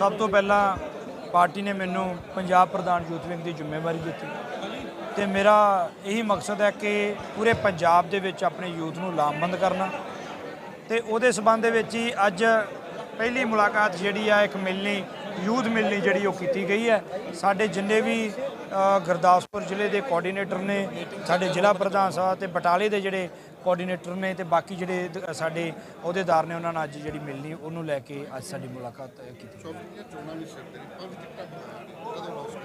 ਸਭ ਤੋਂ ਪਹਿਲਾਂ ਪਾਰਟੀ ਨੇ ਮੈਨੂੰ ਪੰਜਾਬ ਪ੍ਰਧਾਨ ਯੂਥ ਵਿੰਗ ਦੀ ਜ਼ਿੰਮੇਵਾਰੀ ਦਿੱਤੀ। ਤੇ ਮੇਰਾ ਇਹੀ ਮਕਸਦ ਹੈ ਕਿ ਪੂਰੇ ਪੰਜਾਬ ਦੇ ਵਿੱਚ ਆਪਣੇ ਯੂਥ ਨੂੰ ਲਾਮਬੰਦ ਕਰਨਾ। ਤੇ ਉਹਦੇ ਸਬੰਧ ਦੇ ਵਿੱਚ ਹੀ ਅੱਜ ਪਹਿਲੀ ਮੁਲਾਕਾਤ ਜਿਹੜੀ ਆ, ਇੱਕ ਮਿਲਣੀ, ਯੂਥ ਮਿਲਣੀ ਜਿਹੜੀ ਉਹ ਕੀਤੀ ਗਈ ਹੈ। ਸਾਡੇ ਜਿੰਨੇ ਵੀ ਗੁਰਦਾਸਪੁਰ ਜ਼ਿਲ੍ਹੇ ਦੇ ਕੋਆਰਡੀਨੇਟਰ ਨੇ ਸਾਡੇ ਜ਼ਿਲ੍ਹਾ ਪ੍ਰਧਾਨ ਸਾਹਿਬ ਤੇ ਬਟਾਲੇ ਦੇ ਜਿਹੜੇ ਕੋਆਰਡੀਨੇਟਰ ਨੇ ਤੇ ਬਾਕੀ ਜਿਹੜੇ ਦ- ਸਾਡੇ ਅਹੁਦੇਦਾਰ ਨੇ ਉਹਨਾਂ ਨਾਲ ਅੱਜ ਜਿਹੜੀ ਮਿਲਣੀ ਉਹਨੂੰ ਲੈ ਕੇ ਅੱਜ ਸਾਡੀ ਮੁਲਾਕਾਤ ਅ, ਕੀਤੀ ਚੌਧਰੀਆਂ ਚੋਣਾਂ ਵੀ ਸਿਰ ਤੇ ਨੇ ਪੰਜ ਟਿਕਟਾਂ ਕਦੋਂ ਲਾਸ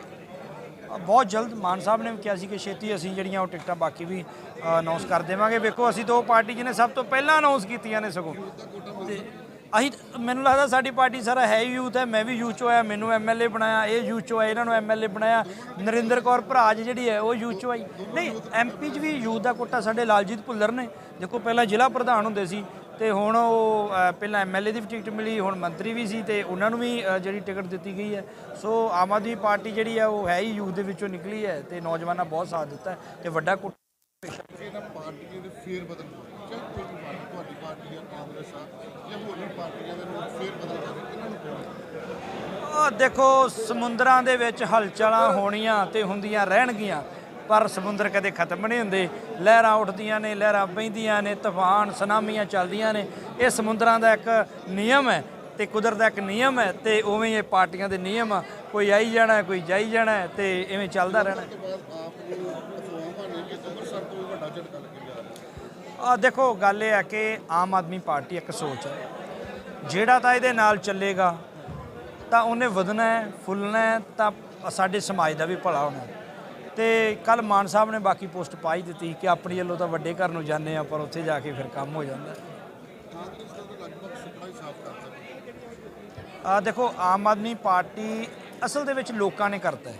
ਅ, ਬਹੁਤ ਜਲਦ ਮਾਨ ਸਾਹਿਬ ਨੇ ਵੀ ਕਿਹਾ ਸੀ ਕਿ ਛੇਤੀ ਅਸੀਂ ਜਿਹੜੀਆਂ ਉਹ ਟਿਕਟਾਂ ਬਾਕੀ ਵੀ ਅਨਾਉਂਸ ਕਰ ਦੇਵਾਂਗੇ। ਵੇਖੋ ਅਸੀਂ ਦੋ ਪਾਰਟੀ ਜਿਹਨੇ ਸਭ ਤੋਂ ਪਹਿਲਾਂ ਅਨਾਉਂਸ ਕੀਤੀਆਂ ਨੇ ਸਗੋਂ। ਤੇ ਅਸੀਂ ਮੈਨੂੰ ਲੱਗਦਾ ਸਾਡੀ ਪਾਰਟੀ ਸਾਰਾ ਹੈ ਹੀ ਯੂਥ ਹੈ ਮੈਂ ਵੀ ਯੂਥ ਚੋਂ ਆਇਆ ਮੈਨੂੰ ਐਮਐਲਏ ਬਣਾਇਆ ਇਹ ਯੂਥ ਚੋਂ ਆਇਆ ਇਹਨਾਂ ਨੂੰ ਐਮਐਲਏ ਬਣਾਇਆ ਨਰਿੰਦਰ ਕੌਰ ਭਰਾਜ ਜਿਹੜੀ ਹੈ ਉਹ ਯੂਥ ਚੋਂ ਆਈ ਨਹੀਂ ਐਮਪੀ 'ਚ ਵੀ ਯੂਥ ਦਾ ਕੋਟਾ ਸਾਡੇ ਲਾਲਜੀਤ ਭੁੱਲਰ ਨੇ ਦੇਖੋ ਪਹਿਲਾਂ ਜ਼ਿਲ੍ਹਾ ਪ੍ਰਧਾਨ ਹੁੰਦੇ ਸੀ ਤੇ ਹੁਣ ਉਹ ਅ, ਪਹਿਲਾਂ ਐਮਐਲਏ ਦੀ ਵੀ ਟਿਕਟ ਮਿਲੀ ਹੁਣ ਮੰਤਰੀ ਵੀ ਸੀ ਤੇ ਉਹਨਾਂ ਨੂੰ ਵੀ ਜਿਹੜੀ ਟਿਕਟ ਦਿੱਤੀ ਗਈ ਹੈ। ਸੋ ਆਮ ਆਦਮੀ ਪਾਰਟੀ ਜਿਹੜੀ ਹੈ ਉਹ ਹੈ ਹੀ ਯੂਥ ਦੇ ਵਿੱਚੋਂ ਨਿਕਲੀ ਹੈ ਤੇ ਨੌਜਵਾਨਾਂ ਬਹੁਤ ਸਾਥ ਦਿੱਤਾ ਹੈ ਤੇ ਵੱਡਾ ਕੋਟਾ ਇਹਨਾਂ ਦੇ ਫੇਰ ਬਦਲ ਹੋਏ ਚਾਹੇ ਕੋਈ ਵੀ ਪਾਰਟੀ ਤੁਹਾਡੀ ਪਾਰਟੀ ਆ ਕਾਂਗਰਸ ਆ ਜਾਂ ਹੋਰ ਵੀ ਪਾਰਟੀਆਂ ਦੇ ਲੋਕ ਫੇਰ ਬਦਲ ਕਰ ਰਹੇ ਇਹਨਾਂ ਨੂੰ ਕਿਉਂ ਆ ਦੇਖੋ ਸਮੁੰਦਰਾਂ ਦੇ ਵਿੱਚ ਹਲਚਲਾਂ ਹੋਣੀਆਂ ਤੇ ਹੁੰਦੀਆਂ ਰਹਿਣਗੀਆਂ ਪਰ ਸਮੁੰਦਰ ਕਦੇ ਖਤਮ ਨਹੀਂ ਹੁੰਦੇ। ਲਹਿਰਾਂ ਉੱਠਦੀਆਂ ਨੇ ਲਹਿਰਾਂ ਬਹਿੰਦੀਆਂ ਨੇ ਤੂਫਾਨ ਸੁਨਾਮੀਆਂ ਚੱਲਦੀਆਂ ਨੇ। ਇਹ ਸਮੁੰਦਰਾਂ ਦਾ ਇੱਕ ਨਿਯਮ ਹੈ ਤੇ ਕੁਦਰਤ ਦਾ ਇੱਕ ਨਿਯਮ ਹੈ ਤੇ ਉਵੇਂ ਇਹ ਪਾਰਟੀਆਂ ਦੇ ਨਿਯਮ ਆ। ਕੋਈ ਆਈ ਜਾਣਾ ਕੋਈ ਜਾਈ ਜਾਣਾ ਤੇ ਇਵੇਂ ਚੱਲਦਾ ਰਹਿਣਾ। ਆ ਦੇਖੋ, ਗੱਲ ਇਹ ਹੈ ਕਿ ਆਮ ਆਦਮੀ ਪਾਰਟੀ ਇੱਕ ਸੋਚ ਹੈ। ਜਿਹੜਾ ਤਾਂ ਇਹਦੇ ਨਾਲ ਚੱਲੇਗਾ, ਤਾਂ ਉਹਨੇ ਵਧਣਾ ਹੈ, ਫੁੱਲਣਾ ਹੈ, ਤਾਂ ਸਾਡੇ ਸਮਾਜ ਦਾ ਵੀ ਭਲਾ ਹੋਣਾ ਹੈ। ਤੇ ਕੱਲ ਮਾਨ ਸਾਹਿਬ ਨੇ ਬਾਕੀ ਪੋਸਟ ਪਾਈ ਦਿੱਤੀ ਕਿ ਆਪਣੀ ਵੱਲੋਂ ਤਾਂ ਵੱਡੇ ਘਰ ਨੂੰ ਜਾਂਦੇ ਆ ਪਰ ਉੱਥੇ ਜਾ ਕੇ ਫਿਰ ਕੰਮ ਹੋ ਜਾਂਦਾ ਆ ਦੇਖੋ, ਆਮ ਆਦਮੀ ਪਾਰਟੀ ਅਸਲ ਦੇ ਵਿੱਚ ਲੋਕਾਂ ਨੇ ਕਰਤਾ ਹੈ।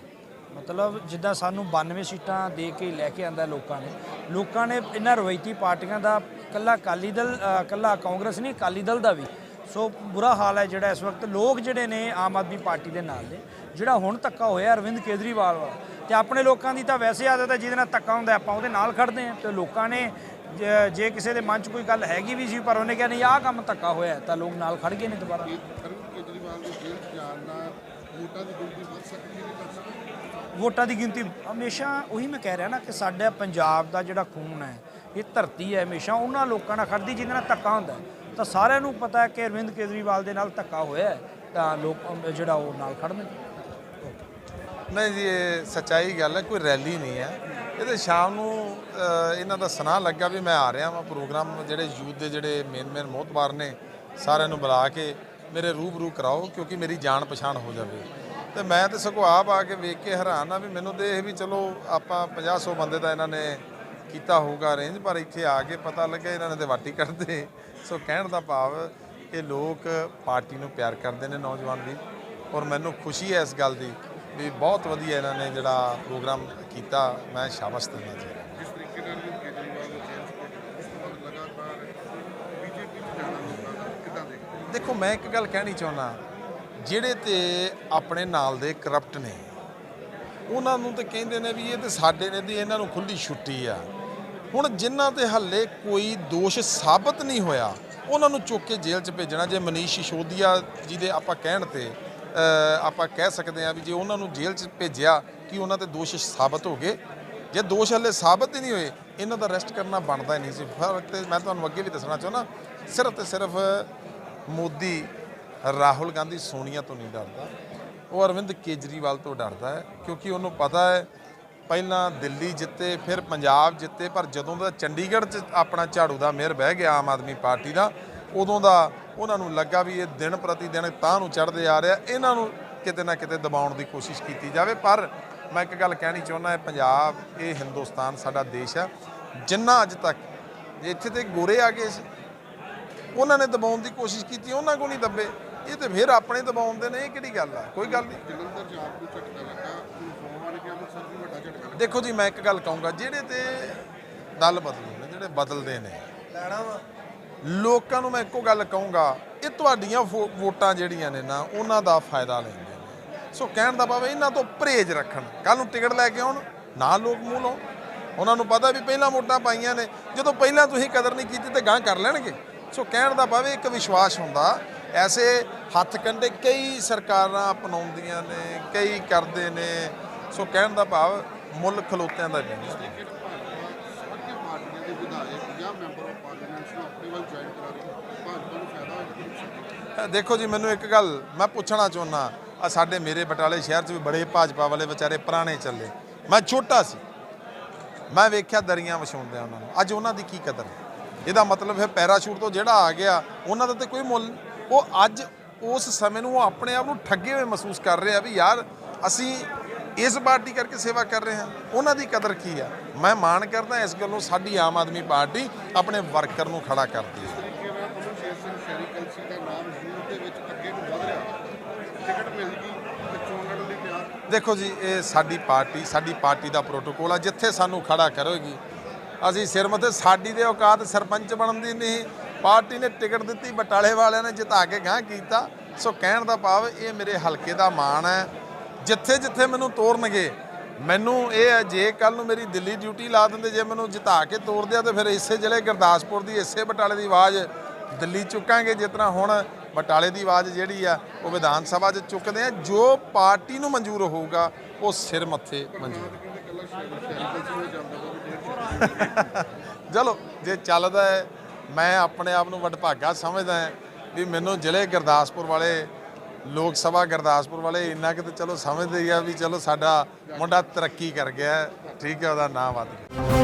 ਮਤਲਬ ਜਿੱਦਾਂ ਸਾਨੂੰ 92 ਸੀਟਾਂ ਦੇ ਕੇ ਲੈ ਕੇ ਆਂਦਾ ਲੋਕਾਂ ਨੇ ਲੋਕਾਂ ਨੇ ਇਹਨਾਂ ਰਵਾਇਤੀ ਪਾਰਟੀਆਂ ਦਾ ਕੱਲਾ ਅਕਾਲੀ ਦਲ ਅ, ਕੱਲਾ ਕਾਂਗਰਸ ਨਹੀਂ ਅਕਾਲੀ ਦਲ ਦਾ ਵੀ। ਸੋ ਬੁਰਾ ਹਾਲ ਹੈ ਜਿਹੜਾ ਇਸ ਵਕਤ ਲੋਕ ਜਿਹੜੇ ਨੇ ਆਮ ਆਦਮੀ ਪਾਰਟੀ ਦੇ ਨਾਲ ਨੇ ਜਿਹੜਾ ਹੁਣ ਧੱਕਾ ਹੋਇਆ ਅਰਵਿੰਦ ਕੇਜਰੀਵਾਲ ਵਾਲਾ। ਤੇ ਆਪਣੇ ਲੋਕਾਂ ਦੀ ਤਾਂ ਵੈਸੇ ਆਦਤ ਹੈ ਜਿਹਦੇ ਨਾਲ ਧੱਕਾ ਹੁੰਦਾ ਆਪਾਂ ਉਹਦੇ ਨਾਲ ਖੜਦੇ ਹਾਂ। ਤੇ ਲੋਕਾਂ ਨੇ ਜੇ- ਕਿਸੇ ਦੇ ਮਨ 'ਚ ਕੋਈ ਗੱਲ ਹੈਗੀ ਵੀ ਸੀ ਪਰ ਉਹਨੇ ਕਿਹਾ ਨਹੀਂ ਆਹ ਕੰਮ ਧੱਕਾ ਹੋਇਆ ਤਾਂ ਲੋਕ ਨਾਲ ਖੜ ਗਏ ਨੇ ਦੁਬਾਰਾ। ਅਰਵਿੰਦ ਕੇਜਰੀਵਾਲ ਦੀ ਜੇਲ੍ਹ ਜਾਣ ਨਾਲ ਵੋਟਾਂ ਦੀ ਗਿਣਤੀ ਵੱਧ ਸਕਦੀ ਵੋਟਾਂ ਦੀ ਗਿਣਤੀ ਹਮੇਸ਼ਾ ਉਹੀ ਮੈਂ ਕਹਿ ਰਿਹਾ ਨਾ ਕਿ ਸਾਡਾ ਪੰਜਾਬ ਦਾ ਜਿਹੜਾ ਖੂਨ ਹੈ, ਇਹ ਧਰਤੀ ਹੈ ਹਮੇਸ਼ਾ, ਉਹਨਾਂ ਲੋਕਾਂ ਨਾਲ ਖੜਦੀ ਜਿਹਦੇ ਨਾਲ ਧੱਕਾ ਹੁੰਦਾ ਤਾਂ ਸਾਰਿਆਂ ਨੂੰ ਪਤਾ ਹੈ ਕਿ ਅਰਵਿੰਦ ਕੇਜਰੀਵਾਲ ਦੇ ਨਾਲ ਧੱਕਾ ਹੋਇਆ ਤਾਂ ਲੋਕ ਜਿਹੜਾ ਉਹ ਨਾਲ ਖੜਨਗੇ ਨਹੀਂ ਜੀ, ਇਹ ਸੱਚਾਈ ਗੱਲ ਹੈ, ਕੋਈ ਰੈਲੀ ਨਹੀਂ ਹੈ। ਇਹਦੇ ਸ਼ਾਮ ਨੂੰ ਇਹਨਾਂ ਦਾ ਸੁਨਾਹ ਲੱਗਾ ਵੀ ਮੈਂ ਆ ਰਿਹਾ ਵਾਂ, ਪ੍ਰੋਗਰਾਮ ਜਿਹੜੇ ਯੂਥ ਦੇ ਜਿਹੜੇ ਮੇਨ ਮੇਨ ਮੋਹਤਬਾਰ ਨੇ, ਸਾਰਿਆਂ ਨੂੰ ਬੁਲਾ ਕੇ ਮੇਰੇ ਰੂਬਰੂ ਕਰਾਓ, ਕਿਉਂਕਿ ਮੇਰੀ ਜਾਣ ਪਛਾਣ ਹੋ ਜਾਵੇ। ਤੇ ਮੈਂ ਤੇ ਸਗੋਂ ਆਪ ਆ ਕੇ ਵੇਖ ਕੇ ਹੈਰਾਨ ਆ ਵੀ ਮੈਨੂੰ ਤੇ ਇਹ ਵੀ ਚਲੋ ਆਪਾਂ 50 100 ਬੰਦੇ ਦਾ ਇਹਨਾਂ ਨੇ ਕੀਤਾ ਹੋਊਗਾ ਅਰੇਂਜ ਪਰ ਇੱਥੇ ਆ ਕੇ ਪਤਾ ਲੱਗਿਆ ਇਹਨਾਂ ਨੇ ਤੇ ਵਾਟੀ ਕਰਦੇ। ਸੋ ਕਹਿਣ ਦਾ ਭਾਵ ਕਿ ਲੋਕ ਪਾਰਟੀ ਨੂੰ ਪਿਆਰ ਕਰਦੇ ਨੇ ਨੌਜਵਾਨ ਵੀ। ਔਰ ਮੈਨੂੰ ਖੁਸ਼ੀ ਹੈ ਇਸ ਗੱਲ ਦੀ ਵੀ ਬਹੁਤ ਵਧੀਆ ਇਹਨਾਂ ਨੇ ਜਿਹੜਾ ਪ੍ਰੋਗਰਾਮ ਕੀਤਾ। ਮੈਂ ਸ਼ਾਬਾਸ਼ ਦਿੰਦਾ ਚਾਹੁੰਦਾ ਜਿਸ ਤਰੀਕੇ ਨਾਲ ਅਰਵਿੰਦ ਕੇਜਰੀਵਾਲ ਨੂੰ ਜੇਲ੍ਹ 'ਚ ਭੇਜਿਆ ਉਸ ਤੋਂ ਬਾਅਦ ਲਗਾਤਾਰ ਬੀਜੇਪੀ 'ਚ ਜਾਣਾ ਲੋਕਾਂ ਦਾ ਕਿੱਦਾਂ ਦੇਖਦੇ ਦੇਖੋ ਮੈਂ ਇੱਕ ਗੱਲ ਕਹਿਣੀ ਚਾਹੁੰਦਾ। ਜਿਹੜੇ ਤੇ ਆਪਣੇ ਨਾਲ ਦੇ ਕਰਪਟ ਨੇ, ਉਹਨਾਂ ਨੂੰ ਤੇ ਕਹਿੰਦੇ ਨੇ ਵੀ ਇਹ ਤੇ ਸਾਡੇ ਨੇ ਦੀ ਇਹਨਾਂ ਨੂੰ ਖੁੱਲੀ ਛੁੱਟੀ ਆ। ਹੁਣ ਜਿਨ੍ਹਾਂ ਤੇ ਹੱਲੇ ਕੋਈ ਦੋਸ਼ ਸਾਬਤ ਨਹੀਂ ਹੋਇਆ, ਉਹਨਾਂ ਨੂੰ ਚੁੱਕ ਕੇ ਜੇਲ੍ਹ 'ਚ ਭੇਜਣਾ, ਜੇ ਮਨੀਸ਼ ਸਿਸੋਦੀਆ ਜੀ ਦੇ ਆਪਾਂ ਕਹਿਣ ਤੇ ਆਪਾਂ ਕਹਿ ਸਕਦੇ ਆ ਵੀ ਜੇ ਉਹਨਾਂ ਨੂੰ ਜੇਲ੍ਹ 'ਚ ਭੇਜਿਆ, ਕਿ ਉਹਨਾਂ ਤੇ ਦੋਸ਼ ਸਾਬਤ ਹੋ ਗਏ? ਜੇ ਦੋਸ਼ ਹੱਲੇ ਸਾਬਤ ਹੀ ਨਹੀਂ ਹੋਏ, ਇਹਨਾਂ ਦਾ ਅਰੈਸਟ ਕਰਨਾ ਬਣਦਾ ਹੀ ਨਹੀਂ ਸੀ। ਫ਼ਰਕ ਤੇ ਮੈਂ ਤੁਹਾਨੂੰ ਅੱਗੇ ਵੀ ਦੱਸਣਾ ਚਾਹੁੰਦਾ, ਸਿਰਫ ਤੇ ਸਿਰਫ ਮੋਦੀ ਰਾਹੁਲ ਗਾਂਧੀ ਸੋਨੀਆ ਤੋਂ ਨਹੀਂ ਡਰਦਾ। ਉਹ ਅਰਵਿੰਦ ਕੇਜਰੀਵਾਲ ਤੋਂ ਡਰਦਾ ਹੈ, ਕਿਉਂਕਿ ਉਹਨੂੰ ਪਤਾ ਹੈ, ਪਹਿਲਾਂ ਦਿੱਲੀ ਜਿੱਤੇ, ਫਿਰ ਪੰਜਾਬ ਜਿੱਤੇ, ਪਰ ਜਦੋਂ ਦਾ ਚੰਡੀਗੜ੍ਹ 'ਚ ਆਪਣਾ ਝਾੜੂ ਦਾ ਮੇਅਰ ਬਹਿ ਗਿਆ ਆਮ ਆਦਮੀ ਪਾਰਟੀ ਦਾ, ਉਦੋਂ ਦਾ ਉਹਨਾਂ ਨੂੰ ਲੱਗਾ ਵੀ ਇਹ ਦਿਨ ਪ੍ਰਤੀ ਦਿਨ ਤਾਂ ਨੂੰ ਚੜ੍ਹਦੇ ਆ ਰਿਹਾ, ਇਹਨਾਂ ਨੂੰ ਕਿਤੇ ਨਾ ਕਿਤੇ ਦਬਾਉਣ ਦੀ ਕੋਸ਼ਿਸ਼ ਕੀਤੀ ਜਾਵੇ। ਪਰ ਮੈਂ ਇੱਕ ਗੱਲ ਕਹਿਣੀ ਚਾਹੁੰਦਾ ਹੈ, ਪੰਜਾਬ, ਇਹ ਹਿੰਦੁਸਤਾਨ ਸਾਡਾ ਦੇਸ਼ ਹੈ, ਜਿੰਨਾ ਅੱਜ ਤੱਕ ਇੱਥੇ ਤੇ ਗੋਰੇ ਆ ਗਏ ਸੀ, ਉਹਨਾਂ ਨੇ ਦਬਾਉਣ ਦੀ ਕੋਸ਼ਿਸ਼ ਕੀਤੀ, ਉਹਨਾਂ ਕੋ ਨਹੀਂ ਦੱਬੇ। ਇਹ ਤੇ ਫਿਰ ਆਪਣੇ ਦਬਾਉਣ ਦੇ ਨੇ ਇਹ ਕਿਹੜੀ ਗੱਲ ਆ? ਕੋਈ ਗੱਲ ਨਹੀਂ। ਜਲੰਧਰ 'ਚ ਆਪ ਨੂੰ ਝਟਕਾ ਲੱਗਾ ਦੇਖੋ ਜੀ ਮੈਂ ਇੱਕ ਗੱਲ ਕਹੂੰਗਾ ਜਿਹੜੇ ਤੇ ਦਲ ਬਦਲੂ ਨੇ ਜਿਹੜੇ ਬਦਲਦੇ ਨੇ ਲੋਕਾਂ ਨੂੰ ਮੈਂ ਇੱਕੋ ਗੱਲ ਕਹੂੰਗਾ ਇਹ ਤੁਹਾਡੀਆਂ ਵੋ- ਵੋਟਾਂ ਜਿਹੜੀਆਂ ਨੇ ਨਾ ਉਹਨਾਂ ਦਾ ਫਾਇਦਾ ਲੈਂਦੇ ਨੇ। ਸੋ ਕਹਿਣ ਦਾ ਭਾਵ ਇਹਨਾਂ ਤੋਂ ਪਰਹੇਜ਼ ਰੱਖਣ। ਕੱਲ ਨੂੰ ਟਿਕਟ ਲੈ ਕੇ ਆਉਣ ਨਾ ਲੋਕ ਮੂੰਹ ਲਾਉਣ। ਉਹਨਾਂ ਨੂੰ ਪਤਾ ਵੀ ਪਹਿਲਾਂ ਵੋਟਾਂ ਪਾਈਆਂ ਨੇ ਜਦੋਂ ਪਹਿਲਾਂ ਤੁਸੀਂ ਕਦਰ ਨਹੀਂ ਕੀਤੀ ਤੇ ਗਾਂ ਕਰ ਲੈਣਗੇ। ਸੋ ਕਹਿਣ ਦਾ ਭਾਵ ਇੱਕ ਵਿਸ਼ਵਾਸ ਹੁੰਦਾ ਐਸੇ ਹੱਥ ਕੰਡੇ ਕਈ ਸਰਕਾਰਾਂ ਅਪਣਾਉਂਦੀਆਂ ਨੇ, ਕਈ ਕਰਦੇ ਨੇ। ਸੋ ਕਹਿਣ ਦਾ ਭਾਵ ਮੁੱਲ ਖਲੋਤਿਆਂ ਦਾ ਨਹੀਂ। ਹੈ ਦੇਖੋ ਜੀ, ਮੈਨੂੰ ਇੱਕ ਗੱਲ ਮੈਂ ਪੁੱਛਣਾ ਚਾਹੁੰਦਾ ਆ ਸਾਡੇ ਮੇਰੇ ਬਟਾਲੇ ਸ਼ਹਿਰ 'ਚ ਵੀ ਬੜੇ ਭਾਜਪਾ ਵਾਲੇ ਵਿਚਾਰੇ ਪੁਰਾਣੇ ਚੱਲੇ। ਮੈਂ ਛੋਟਾ ਸੀ। ਮੈਂ ਵੇਖਿਆ ਦਰੀਆਂ ਵਿਛਾਉਂਦੇ ਉਹਨਾਂ ਨੂੰ। ਅੱਜ ਉਹਨਾਂ ਦੀ ਕੀ ਕਦਰ ਇਹਦਾ ਮਤਲਬ ਹੈ ਪੈਰਾਸ਼ੂਟ ਤੋਂ ਜਿਹੜਾ ਆ ਗਿਆ, ਉਹਨਾਂ ਦਾ ਤੇ ਕੋਈ ਮੁੱਲ ਨਹੀਂ। ਉਹ ਅੱਜ ਉਸ ਸਮੇਂ ਨੂੰ ਉਹ ਆਪਣੇ ਆਪ ਨੂੰ ਠੱਗੇ ਹੋਏ ਮਹਿਸੂਸ ਕਰ ਰਿਹਾ ਵੀ ਯਾਰ, ਅਸੀਂ ਇਸ ਪਾਰਟੀ ਕਰਕੇ ਸੇਵਾ ਕਰ ਰਹੇ ਹਾਂ। ਉਹਨਾਂ ਦੀ ਕਦਰ ਕੀ ਆ? ਮੈਂ ਮਾਣ ਕਰਦਾ ਇਸ ਗੱਲੋਂ ਸਾਡੀ ਆਮ ਆਦਮੀ ਪਾਰਟੀ ਆਪਣੇ ਵਰਕਰ ਨੂੰ ਖੜਾ ਕਰਦੀ ਹੈ। ਦੇਖੋ ਜੀ, ਇਹ ਸਾਡੀ ਪਾਰਟੀ ਸਾਡੀ ਪਾਰਟੀ ਦਾ ਪ੍ਰੋਟੋਕੋਲ ਆ। ਜਿੱਥੇ ਸਾਨੂੰ ਖੜਾ ਕਰੋਗੀ, ਅਸੀਂ ਸਿਰ ਮੱਥੇ, ਸਾਡੀ ਦੇ ਔਕਾਤ ਸਰਪੰਚ ਬਣਨ ਦੀ ਨਹੀਂ। ਪਾਰਟੀ ਨੇ ਟਿਕਟ ਦਿੱਤੀ ਬਟਾਲੇ ਵਾਲਿਆਂ ਨੇ ਜਿਤਾ ਕੇ ਗਾਂ ਕੀਤਾ। ਸੋ ਕਹਿਣ ਦਾ ਭਾਵ ਇਹ ਮੇਰੇ ਹਲਕੇ ਦਾ ਮਾਣ ਹੈ। ਜਿੱਥੇ ਜਿੱਥੇ ਮੈਨੂੰ ਤੋਰਨਗੇ ਮੈਨੂੰ ਇਹ ਹੈ ਜੇ ਕੱਲ ਨੂੰ ਮੇਰੀ ਦਿੱਲੀ ਡਿਊਟੀ ਲਾ ਦਿੰਦੇ ਜੇ ਮੈਨੂੰ ਜਿਤਾ ਕੇ ਤੋਰਦੇ ਆ ਤੇ ਫਿਰ ਇਸੇ ਜ਼ਿਲ੍ਹੇ ਗੁਰਦਾਸਪੁਰ ਦੀ ਇਸੇ ਬਟਾਲੇ ਦੀ ਆਵਾਜ਼ ਦਿੱਲੀ ਚੁੱਕਾਂਗੇ ਤਰ੍ਹਾਂ ਹੁਣ ਬਟਾਲੇ ਦੀ ਆਵਾਜ਼ ਜਿਹੜੀ ਆ ਉਹ ਵਿਧਾਨ ਸਭਾ 'ਚ ਚੁੱਕਦੇ ਆ। ਜੋ ਪਾਰਟੀ ਨੂੰ ਮਨਜ਼ੂਰ ਹੋਊਗਾ ਉਹ ਸਿਰ ਮੱਥੇ ਮਨਜ਼ੂਰ। ਚਲੋ ਜੇ ਚੱਲਦਾ ਹੈ ਮੈਂ ਆਪਣੇ ਆਪ ਨੂੰ ਵਡਭਾਗਾ ਸਮਝਦਾ ਹਾਂ ਵੀ ਮੈਨੂੰ ਜ਼ਿਲ੍ਹੇ ਗੁਰਦਾਸਪੁਰ ਵਾਲੇ, ਲੋਕ ਸਭਾ ਗੁਰਦਾਸਪੁਰ ਵਾਲੇ ਇੰਨਾ ਕਿ ਤੇ ਚਲੋ ਸਮਝਦੇ ਹੀ ਆ ਵੀ ਚਲੋ ਸਾਡਾ ਮੁੰਡਾ ਤਰੱਕੀ ਕਰ ਗਿਆ, ਠੀਕ ਹੈ, ਉਹਦਾ ਨਾਮ ਵੱਧ ਗਿਆ।